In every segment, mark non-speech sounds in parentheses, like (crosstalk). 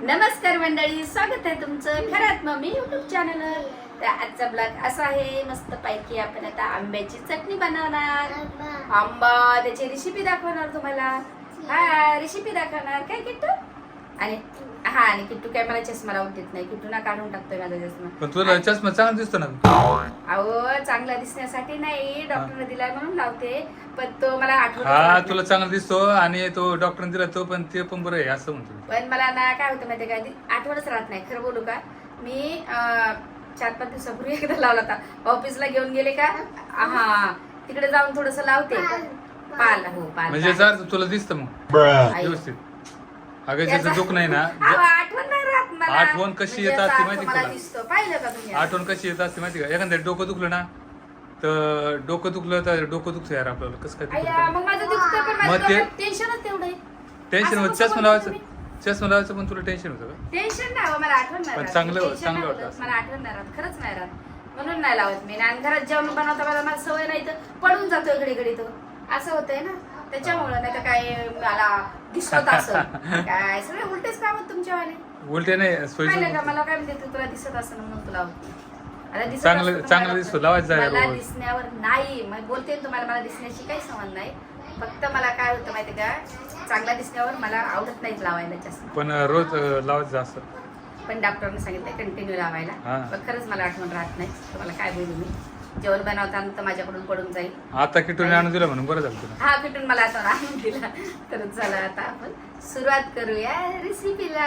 नमस्कार मंडळी स्वागत आहे तुमचं खरंच मम्मी युट्यूब चॅनलवर तर आजचा ब्लॉग असा आहे मस्त पैकी आपण आता आंब्याची चटणी बनवणार. आंबा. त्याची रेसिपी दाखवणार तुम्हाला. हा रेसिपी दाखवणार. काय किट्टू? आणि हा आणि किट्टू काय मला चष्मा लावून देत नाही. किट्टू ना काढून टाकतोय माझा चष्मा. पण तुला चष्मा चांगला दिसतो ना? अहो चांगला दिसण्यासाठी नाही डॉक्टरने दिलाय म्हणून लावते. पण तो मला आठवत हा तुला चांगला दिसतो आणि तो डॉक्टरने दिला तो पण ते पण बरं आहे असं म्हणतो मी. पण मला ना काय होतं माहिती काय आठवणच राहत नाही. खरं बोलू का मी चार पाच दिवसापूर्वी एकदा लावला होता. ऑफिसला घेऊन गेले का हा तिकडे जाऊन थोडस लावते. पाल. हो पाल म्हणजे. जर तुला दिसतं मग आई. व्यवस्थित. अगं ज्याचं दुःख नाही ना अहो, आठवण नाही राहत मला. आठवण कशी म्हणजे येत असं असते असं माहिती मला तुला? दिसतं. पाहिलं का तुम्ही? आठवण कशी येत असते माहिती का? एखाद्या डोकं दुखलं ना तर डोकं दुखलं तर डोकं दुखतं यार आपल्याला. कसं काय दुखतं मग माझं दुखतं पण मग माझं ते- टेन्शनच तेवढं आहे. टेन्शन असं होत. कसं चष्मा बोलता लावायचं तुम्ही? चष्मा लावायचं पण तुला टेन्शन होतं का? टेन्शन नाही हो, मला आठवण नाही पण राहत. चांगलं- टेन्शन चांगलं नाही होत. मला आठवण नाही राहत. खरंच नाही राहत. म्हणून नाही लावत मी. आणि घरात जेवण बनवता मला मला सवय नाही तर पडून जातो घडी घडी तो. असं होतंय ना? त्याच्यामुळं नाही तर काय मला दिसत असं (laughs) काय सगळे उलटेच काम तुमच्यावाले? उलटे नाही का मला काय म्हणते तू तुला दिसत असं म्हणून तुला दिसत चांगलं- असतं तर चांगलं मला दिसतो, लावायचं आहे मला रोज. दिसण्यावर नाही. मग बोलते ना तुम्हाला मला दिसण्याची काही संबंध नाही. फक्त मला काय होतं माहिती का चांगला दिसण्यावर मला आवडत नाहीत लावायला जास्त. पण रोज अं, लावायचं असं. पण डॉक्टरने सांगितलं कंटिन्यू लावायला. हा. पण खरंच मला आठवण राहत नाही. तुम्हाला काय बोलू मी? जेवण बनवताना तर माझ्याकडून पडून जाईल. आता किटून आणून दिलं म्हणून बरं झालं तुला. हा कुठून मला आठवण आणून दिला. तर चला आता आपण. सुरुवात करूया रेसिपीला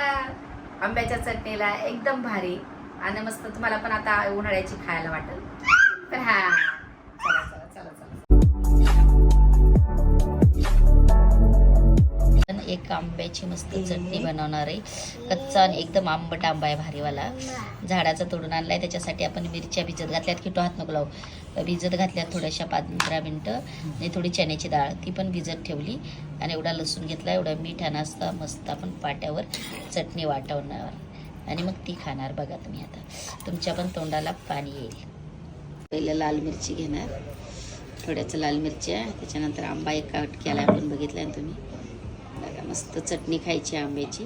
आंब्याच्या चटणीला एकदम भारी. आणि मस्त तुम्हाला पण आता उन्हाळ्याची खायला वाटेल. तर हा. एक आंब्याची मस्त चटणी बनवणार आहे. कच्चा आणि एकदम आंबट आंबा आहे भारीवाला. झाडाचा तोडून आणलाय. त्याच्यासाठी आपण मिरच्या भिजत घातल्यात किटो हात नको लावू. भिजत घातल्यात थोड्याशा पंधरा मिनटं. आणि थोडी चण्याची डाळ ती पण भिजत ठेवली. आणि एवढा लसूण घेतला एवढा मीठ असता मस्त आपण पाट्यावर चटणी वाटवणार. आणि मग ती खाणार बघा तुम्ही आता. तुमच्या पण तोंडाला पाणी येईल. पहिलं लाल मिरची घेणार. थोड्याचं लाल मिरच्या. त्याच्यानंतर आंबा एक कट केला आपण बघितला ना तुम्ही. मस्त चटणी खायची आंब्याची.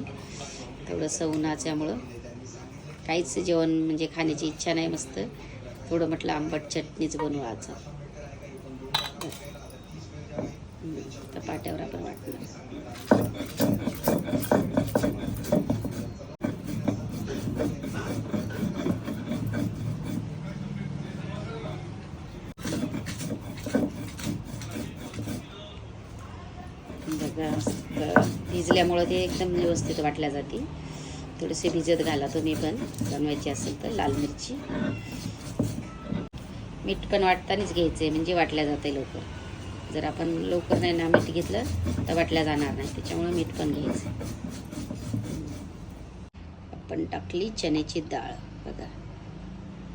थोडंसं उन्हाच्यामुळं. काहीच जेवण म्हणजे खाण्याची इच्छा नाही मस्त. थोडं म्हटलं आंबट चटणीच बनवू तर पाट्यावर आपण वाटणार बघा असल्यामुळं ते एकदम व्यवस्थित वाटल्या जाते. थोडेसे भिजत घाला तुम्ही पण बनवायची असेल तर लाल मिरची. मीठ पण वाटतानाच घ्यायचं आहे म्हणजे वाटल्या जाते लवकर. जर आपण लवकर नाही ना मीठ घेतलं तर वाटल्या जाणार नाही त्याच्यामुळं मीठ पण घ्यायचं आपण टाकली चण्याची डाळ बघा.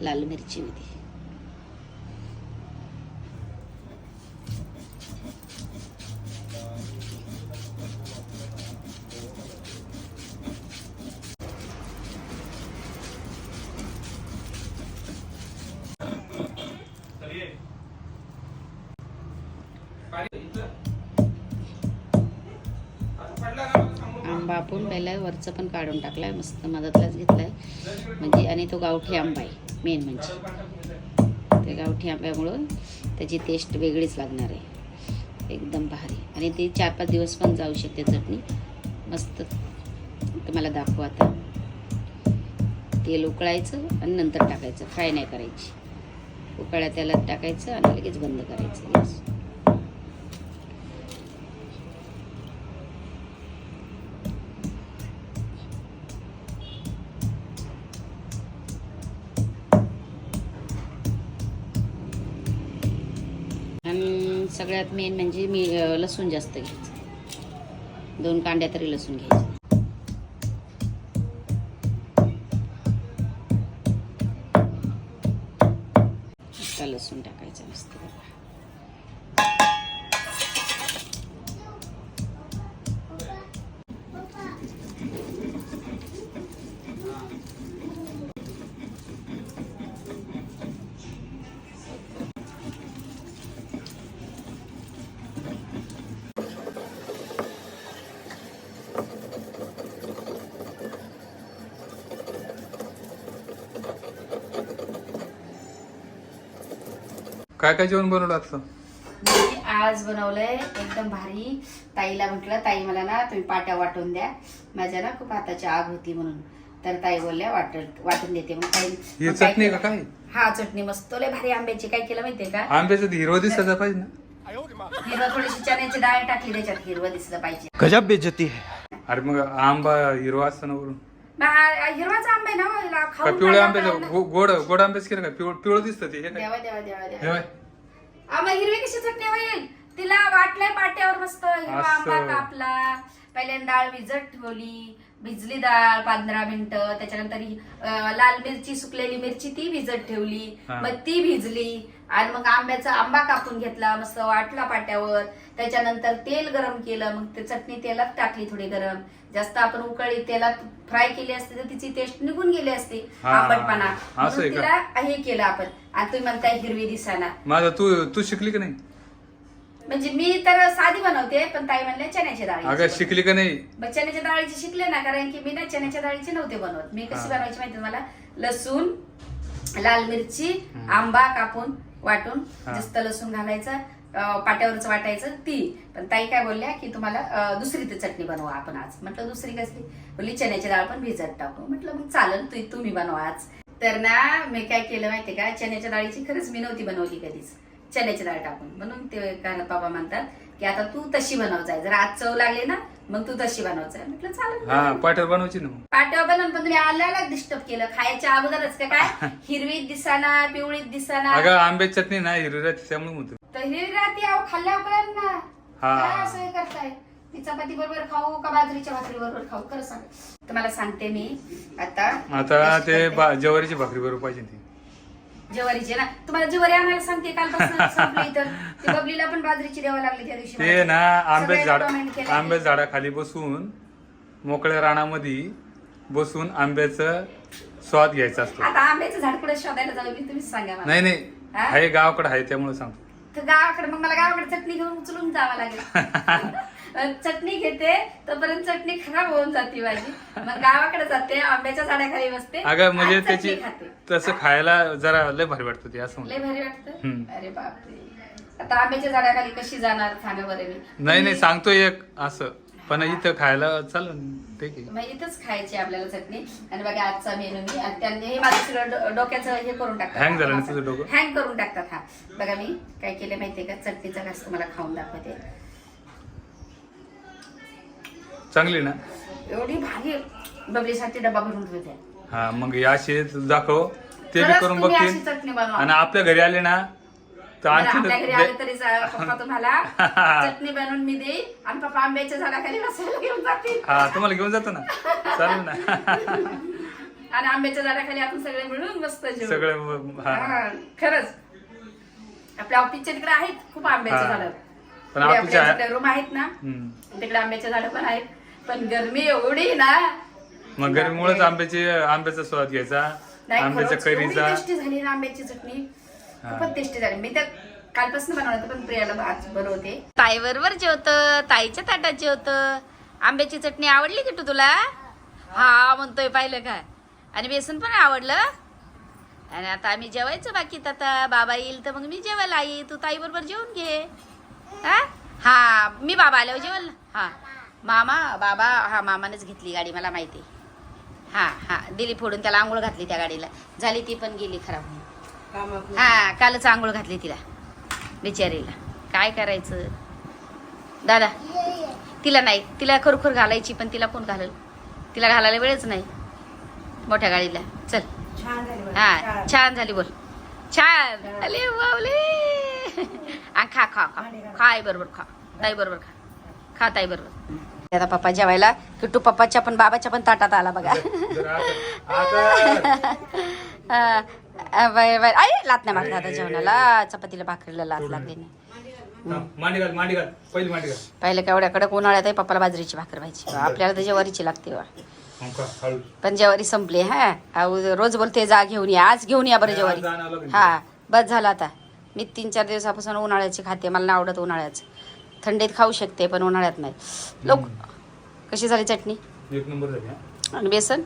लाल मिरचीमध्ये. आंबा आपण पहिला वरचं पण काढून टाकलाय मस्त मदतलाच घेतलाय. म्हणजे आणि तो गावठी आंबा आहे मेन म्हणजे. ते गावठी आंब्यामुळं त्याची टेस्ट वेगळीच लागणार आहे. एकदम भारी. आणि ते चार पाच दिवस पण जाऊ शकते चटणी. मस्त. तुम्हाला दाखवू आता. तेल उकळायचं आणि नंतर टाकायचं. फ्राय नाही करायची. उकळ्या तेलात टाकायचं आणि लगेच बंद करायचं. सगळ्यात मेन म्हणजे मी लसूण जास्त घ्यायचं. दोन कांड्या तरी लसूण घ्यायचं. लसूण टाकायचं मस्त. काय काय जेवण बनवलं आता मी आज बनवलंय एकदम भारी. ताईला म्हटलं ताई मला ना तुम्ही पाट्या वाटून द्या. माझ्या ना खूप हाताची आग होती म्हणून. तर ताई बोलल्या वाट वाटून देते. मग ताई ही मग काय चटणी का केलं? काय? हा चटणी मस्त. लय भारी आंब्याची. काय केलं माहितीये का? आंब्याचं ते हिरवं दिसायला पाहिजे ना. हिरवा थोडीशी चण्याची डाळ टाकली त्याच्यात. हिरवं दिसलं पाहिजे. गजब बेइज्जती है। अरे मग आंबा हिरवा असताना वरून. हिरवाचा आंबा ना हिला का खाऊन काय आपल्याला? गो- गोड गोड आंब्याच केलं का पिवळ पिवळं दिसतं ते हे काय? देवा देवा देवा हे देवा. बाय. आ, मग हिरवी कशी चटणी होईल? तिला वाटलंय पाट्यावर मस्त हिरवा असं. आंबा कापला. पहिल्यांदा डाळ भिजत ठेवली. भिजली डाळ पंधरा मिनिटं. त्याच्यानंतर ही, अं, लाल मिरची सुकलेली मिरची ती भिजत ठेवली. हा. मग ती भिजली. आणि मग आंब्याचा आंबा कापून घेतला. मस्त वाटला पाट्यावर. त्याच्यानंतर तेल गरम केलं. मग ते चटणी तेलात टाकली थोडी गरम. जास्त आपण उकळी तेलात फ्राय केली असते तर तिची टेस्ट निघून गेली असती. हा, हा, आंबटपणा हा. असं आहे म्हणून का? तिला हे केलं आपण. आणि तुम्ही म्हणताय हिरवी दिसाना. माझा तू तू शिकली का नाही? म्हणजे मी तर साधी बनवते पण ताई म्हणले चण्याची डाळी शिकली का नाही? मग चण्याच्या डाळीची शिकले ना कारण की मी ना चण्याच्या डाळीची नव्हते बनवत. मी कशी हा. बनवायची माहिती आहे मला लसूण लाल मिरची आंबा कापून वाटून हा. जास्त लसूण घालायचं. पाट्यावरच वाटायचं ती. पण ताई काय बोलल्या की तुम्हाला दुसरी ती चटणी बनवा आपण आज. म्हटलं दुसरी कसली? बोलली चण्याची डाळ पण भिजत टाकू. म्हटलं मग चालेल तू तुम्ही बनवा आज. तर ना मी काय केलं माहितीये का? चण्याच्या डाळीची खरंच मी नव्हती बनवली कधीच. चण्याची डाळ टाकून. म्हणून ते कारण बाबा म्हणतात की आता तू तशी बनव जाय. जर आज चव लागली ना मग तू तशी बनव जाय. म्हटलं चालेल. पाट्यावर बनवायची ना पाट्यावर बनवून पण तुम्ही आल्याला डिस्टर्ब केलं. खायच्या अगोदरच काय? (laughs) हिरवीत दिसाना पिवळीत दिसाना. आंब्याची चटणी ना हिरवी त्यामुळे तर हिरवी राहते अहो खाल्ल्यावर कळेल ना. हा. काय असं हे करताय? ती चपाती बरोबर खाऊ का बाजरीच्या भाकरी बरोबर खाऊ? खरं सांग. तुम्हाला सांगते मी. आता ते. बा- ज्वारीची भाकरी बरोबर पाहिजे ती. ज्वारीची ना? तुम्हाला ज्वारी आणायला सांगते कालपासून (laughs) संपली तर ती बबलीला पण बाजरीची द्यावं लागली त्या दिवशी. ते ना आंब्याच्या झाड सगळ्यांना comment केलं. आंब्याच्या झाडाखाली बसून मोकळ्या रानामध्ये बसून आंब्याचं स्वाद घ्यायचा असतो. आता आंब्याचं झाड कुठे शोधायला जाऊ? मी तुम्हीच सांगा मला. नाही नाही. हा? आहे गावाकडे आहे त्यामुळे सांगतो. तर गावाकडे मग मला गावाकडे चटणी घेऊन उचलून जावं लागेल. (laughs) चटणी घेते तोपर्यंत चटणी खराब होऊन जाते माझी. मग गावाकडे जाते आंब्याच्या झाडाखाली बसते अगं म्हणजे त्याची तसं खायला जरा लय भारी वाटतं ते असं लय भारी वाटतं. अरे बापरे. आता आंब्याच्या झाडाखाली कशी जाणार? सांगा बरं मी. नाही नाही सांगतो एक असं. पण इथं खायला चालेल आहे मग इथंच खायची आपल्याला चटणी. आणि बघा आजचा मेनू मी आणि त्यांनी हे माझं सगळं डोक्याचं हे करून टाकतात. Hang झालं ना तुझं डोकं? हँग करून टाकतात हा. बघा मी काय केलं माहितीये का? चटणीचा घास तुम्हाला खाऊन दाखवते. चांगली ना? एवढी भारी बबलीसाठी डबा भरून ठेवते. हा मग असे दाखव. ते बी खरंच करून तुम्ही अशी बघतील चटणी बनवा. आणि आपल्या घरी आले ना तर बरं, आणखी आपल्या घरी आले तरी जा- पप्पा तुम्हाला. (laughs) चटणी बनवून मी देईन आणि पप्पा आंब्याच्या झाडाखाली बसायला घेऊन जातील. हा तुम्हाला घेऊन जातो ना. चालेल ना. (laughs) आणि आंब्याच्या झाडाखाली आपण सगळे मिळून मस्त जेवू. सगळं हा. हा, खरंच. आपल्या ऑफिसच्या तिकडे आहेत खूप आंब्याचे हा. झाडं. पण आपल्या रूम आहेत ना. हम्म. तिकडे आंब्याचे झाडं पण आहेत. पण गरमी एवढी ना. मग गरमीमुळेच आंब्याचे आंब्याचा स्वाद घ्यायचा. नाही आंब्याच्या खरंच एवढी कैरीचा. टेस्टी झाली ना आंब्याची चटणी. खूपच टेस्टी झाली. मी तर कालपासून बनवलं पण प्रियाला आज बनवते. ताई बरोबर जेवत ताईच्या ताटात जेवत. आंब्याची चटणी आवडली की तू तुला? हा म्हणतोय पाहिलं काय आणि बेसन पण आवडलं? आणि आता आम्ही जेवायचं बाकीत आता बाबा येईल तर मग मी जेवायला आई तू ताई बरोबर जेवून घे. हा? हा मी बाबा आल्यावर जेवल हा. मामा बाबा हा मामानेच घेतली गाडी मला माहिती हा हा दिली फोडून त्याला आंघोळ घातली त्या गाडीला. झाली ती पण गेली खराब. हा कालच आंघोळ घातली तिला बिचारीला. काय करायचं? दादा तिला नाही तिला खरोखर घालायची पण तिला कोण घालल? तिला घालायला वेळच नाही मोठ्या गाडीला. चल. हा छान. झाली बोल. छान. अले बावले. आ, खा खा खा. खा. आई बरोबर खा. ताई बरोबर खा. खा ताई बरोबर. आता पप्पा जेवायला किट्टू पप्पाच्या पण बाबाच्या पण ताटात आला बघा. जरा आता- आता- अ, बाय बाय आई लात नाही मारत आता जेवणाला. चपातीला भाकरीला लात लागली नाही. थांब, मांडी घाल मांडी घाल पहिली मांडी घाल पहिले केवढ्या कडक उन्हाळ्यात आहे पप्पाला बाजरीची भाकर व्हायची. आपल्याला तर ज्वारीची लागते वा पण ज्वारी संपली हा. अहो, रोज बोलते जा घेऊन या. आज घेऊन या बरं ज्वारी. हा बस झालं आता. मी तीन चार दिवसापासून उन्हाळ्याची खाते. मला नाही आवडत उन्हाळ्याचं. थंडीत खाऊ शकते पण उन्हाळ्यात नाही. लोक कशी झाली चटणी? एक नंबर झाली. आणि बेसन?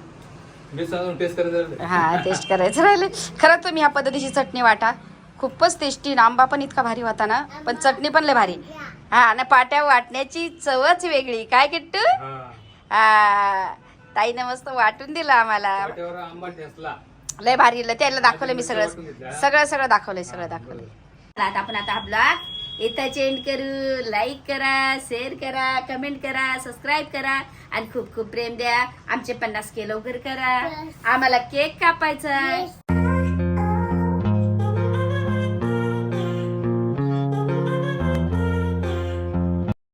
हा टेस्ट करायचं राहिले. खरं तुम्ही ह्या पद्धतीची चटणी वाटा. खूपच टेस्टी आंबा पण इतका भारी होता ना. पण चटणी पण लय भारी. हा ना पाट्या वाटण्याची चवच वेगळी. काय किट्टू? हा. ताईनं मस्त वाटून दिलं आम्हाला. लय भारी. लय त्याला दाखवलं मी सगळं. हा? सगळं सगळं दाखवलंय सगळं दाखवलंय. आता आपण आता हा ब्लॉग इथं चेंज करू लाईक करा शेअर करा कमेंट करा सबस्क्राईब करा आणि खूप खूप प्रेम द्या. आमचे पन्नास के लवकर करा. आम्हाला केक कापायचा